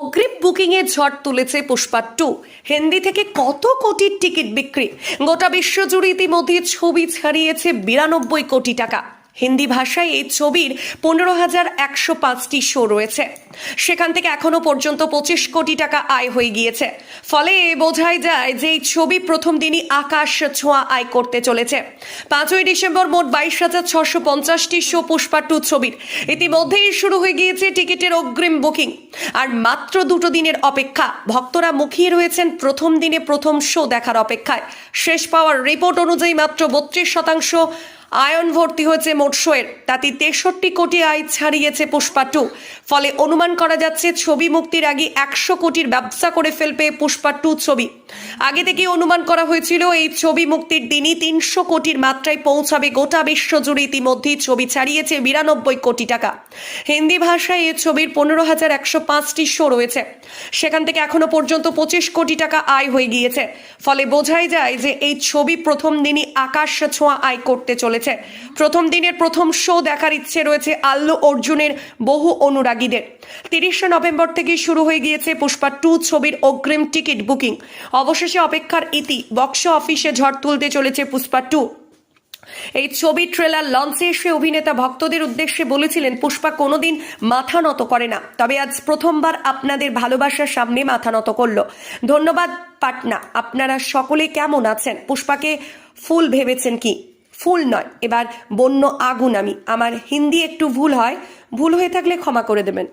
অগ্রিম বুকিং এ ঝড় তুলেছে পুষ্পা টু। হিন্দি থেকে কত কোটির টিকিট বিক্রি? গোটা বিশ্বজুড়ে ইতিমধ্যে ছবি ছাড়িয়েছে বিরানব্বই কোটি টাকা। হিন্দি ভাষায় এই ছবির পনেরো হাজার একশো পাঁচটি শো রয়েছে। সেখান থেকে এখনও পর্যন্ত পঁচিশ কোটি টাকা আয় হয়ে গিয়েছে। ফলে বোঝাই যায় যে এই ছবি প্রথম দিনই আকাশ ছোঁয়া আয় করতে চলেছে। পাঁচই ডিসেম্বর মোট বাইশ হাজার ছশো পঞ্চাশটি শো পুষ্পা টু ছবির। ইতিমধ্যেই শুরু হয়ে গিয়েছে টিকিটের অগ্রিম বুকিং আর মাত্র দুটো দিনের অপেক্ষা, ভক্তরা মুখিয়ে রয়েছেন প্রথম দিনে প্রথম শো দেখার অপেক্ষায়। শেষ পাওয়ার রিপোর্ট অনুযায়ী মাত্র বত্রিশ শতাংশ আয়ন ভর্তি হয়েছে মোট শোয়ের। তাতে তেষট্টি কোটি আয় ছাড়িয়েছে পুষ্পা টু। ফলে অনুমান করা যাচ্ছে ছবি মুক্তির আগে একশো কোটির ব্যবসা করে ফেলবে পুষ্পা টু ছবি। আগে থেকে অনুমান করা হয়েছিল, এই ছবি মুক্তির দিনই তিনশো কোটির মাত্রায় পৌঁছাবে গোটা বিশ্বজুড়ে ইতিমধ্যেই ছবি ছাড়িয়েছে বিরানব্বই কোটি টাকা। হিন্দি ভাষায় এই ছবির পনেরো হাজার একশো পাঁচটি শো রয়েছে। সেখান থেকে এখনও পর্যন্ত পঁচিশ কোটি টাকা আয় হয়ে গিয়েছে। ফলে বোঝাই যায় যে এই ছবি প্রথম দিনই আকাশ ছোঁয়া আয় করতে চলেছে। প্রথম দিনের প্রথম শো দেখার ইচ্ছে রয়েছে আল্লু অর্জুনের বহু অনুরাগীদের। তিরিশে নভেম্বর থেকে শুরু হয়ে গিয়েছে পুষ্পা টু ছবির অগ্রিম টিকিট বুকিং। অবশেষে অপেক্ষার ইতি বক্স অফিসে ঝড় তুলতে চলেছে পুষ্পা টু। এই ছবি ট্রেলার লঞ্চে এসে অভিনেতা ভক্তদের উদ্দেশ্যে বলেছিলেন, পুষ্পা কোনোদিন মাথা নত করে না। তবে আজ প্রথমবার আপনাদের ভালোবাসার সামনে মাথা নত করল। ধন্যবাদ, পাটনা। আপনারা সকলে কেমন আছেন? পুষ্পাকে ফুল ভেবেছেন কি? ফুল নয়, এবার বন্য আগুন আমি। আমার হিন্দি একটু ভুল হয়, ভুল হয়ে থাকলে ক্ষমা করে দেবেন।